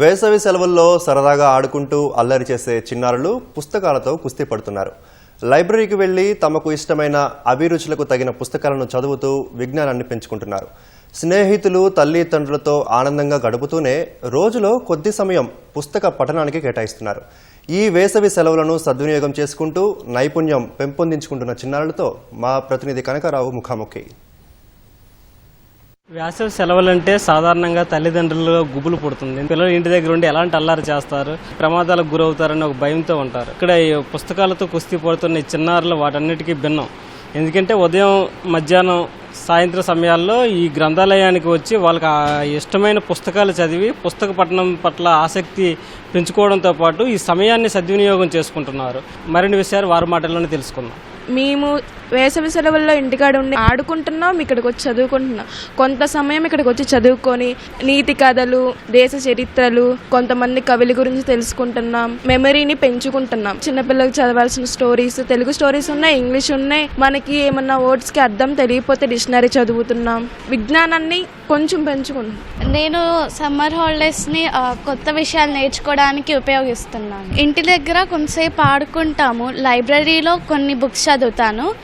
వేసవి సెలవుల్లో సరదాగా ఆడుకుంటూ అల్లరి చేసే చిన్నారులు పుస్తకాలతో కుస్తీ పడుతున్నారు. లైబ్రరీకి వెళ్ళి తమకు ఇష్టమైన అభిరుచులకు తగిన పుస్తకాలను చదువుతూ విజ్ఞానాన్ని పెంచుకుంటున్నారు. స్నేహితులు తల్లిదండ్రులతో ఆనందంగా గడుపుతూనే రోజులో కొద్ది సమయం పుస్తక పఠనానికి కేటాయిస్తున్నారు. ఈ వేసవి సెలవులను సద్వినియోగం చేసుకుంటూ నైపుణ్యం పెంపొందించుకుంటున్న చిన్నారులతో మా ప్రతినిధి కనకారావు ముఖాముఖి. వేసవి సెలవులంటే సాధారణంగా తల్లిదండ్రులు గుబులు పుడుతుంది. పిల్లలు ఇంటి దగ్గర ఉండి ఎలాంటి అల్లారు చేస్తారు? ప్రమాదాలకు గురవుతారని ఒక భయంతో ఉంటారు. ఇక్కడ ఈ పుస్తకాలతో కుస్తీ పడుతున్న ఈ చిన్నారులు వాటన్నిటికీ భిన్నం. ఎందుకంటే ఉదయం మధ్యాహ్నం సాయంత్రం సమయాల్లో ఈ గ్రంథాలయానికి వచ్చి వాళ్ళకి ఇష్టమైన పుస్తకాలు చదివి పుస్తక పఠనం పట్ల ఆసక్తి పెంచుకోవడంతో పాటు ఈ సమయాన్ని సద్వినియోగం చేసుకుంటున్నారు. మరిన్ని విషయాలు వారి మాటల్లోనే తెలుసుకుందాం. మేము వేసవి సెలవుల్లో ఇంటికాడ ఉండి ఆడుకుంటున్నాం ఇక్కడికి వచ్చి చదువుకుంటున్నాం. కొంత సమయం ఇక్కడికి వచ్చి చదువుకొని నీతి కథలు దేశ చరిత్రలు కొంతమంది కవుల గురించి తెలుసుకుంటున్నాం మెమరీని పెంచుకుంటున్నాం. చిన్నపిల్లలకు చదవాల్సిన స్టోరీస్ తెలుగు స్టోరీస్ ఉన్నాయి ఇంగ్లీష్ ఉన్నాయి. మనకి ఏమన్నా words కి అర్థం తెలియకపోతే డిక్షనరీ చదువుతున్నాం. విజ్ఞానాన్ని కొంచెం పెంచుకుంటున్నాం. నేను సమ్మర్ హాలిడేస్ని కొత్త విషయాలు నేర్చుకోవడానికి ఉపయోగిస్తున్నాను. ఇంటి దగ్గర కొంతసేపు ఆడుకుంటాము. లైబ్రరీలో కొన్ని బుక్స్ చదువుతాను.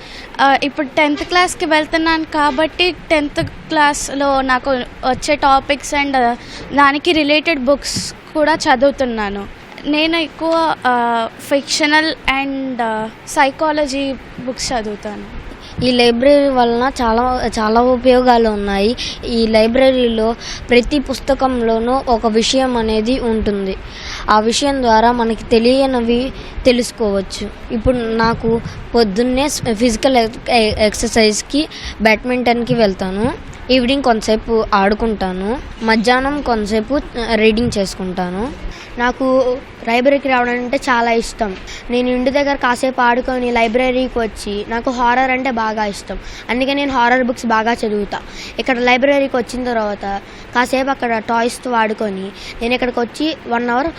ఇప్పుడు టెన్త్ క్లాస్కి వెళ్తున్నాను కాబట్టి టెన్త్ క్లాస్లో నాకు వచ్చే టాపిక్స్ అండ్ దానికి రిలేటెడ్ బుక్స్ కూడా చదువుతున్నాను. నేను ఎక్కువ ఫిక్షనల్ అండ్ సైకాలజీ బుక్స్ చదువుతాను. ఈ లైబ్రరీ వలన చాలా చాలా ఉపయోగాలు ఉన్నాయి. ఈ లైబ్రరీలో ప్రతి పుస్తకంలోనూ ఒక విషయం అనేది ఉంటుంది. ఆ విషయం ద్వారా మనకి తెలియనివి తెలుసుకోవచ్చు. ఇప్పుడు నాకు పొద్దున్నే ఫిజికల్ ఎక్సర్సైజ్కి బ్యాడ్మింటన్కి వెళ్తాను. ఈవినింగ్ కొంతసేపు ఆడుకుంటాను. మధ్యాహ్నం కొంతసేపు రీడింగ్ చేసుకుంటాను. నాకు లైబ్రరీకి రావడం అంటే చాలా ఇష్టం. నేను ఇంటి దగ్గర కాసేపు ఆడుకొని లైబ్రరీకి వచ్చి నాకు హారర్ అంటే బాగా ఇష్టం. అందుకే నేను హారర్ బుక్స్ బాగా చదువుతా. ఇక్కడ లైబ్రరీకి వచ్చిన తర్వాత కాసేపు అక్కడ టాయ్స్తో ఆడుకొని నేను ఇక్కడికి వచ్చి వన్ అవర్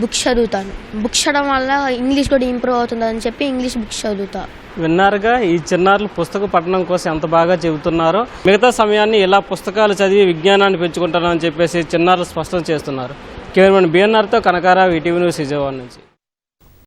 బుక్స్ చదువుతాను. బుక్స్ చదవడం వల్ల ఇంగ్లీష్ కూడా ఇంప్రూవ్ అవుతుందని చెప్పి ఇంగ్లీష్ బుక్స్ చదువుతాను విన్నారుగా ఈ చిన్నారులు పుస్తక పఠనం కోసం ఎంత బాగా చెబుతున్నారో మిగతా సమయాన్ని ఇలా పుస్తకాలు చదివి విజ్ఞానాన్ని పెంచుకుంటానని చెప్పేసి చిన్నారులు స్పష్టం చేస్తున్నారు. కేవలం బిఎన్ఆర్తో కనకారావు ఈటీవీ న్యూస్ విజయవాడ నుంచి.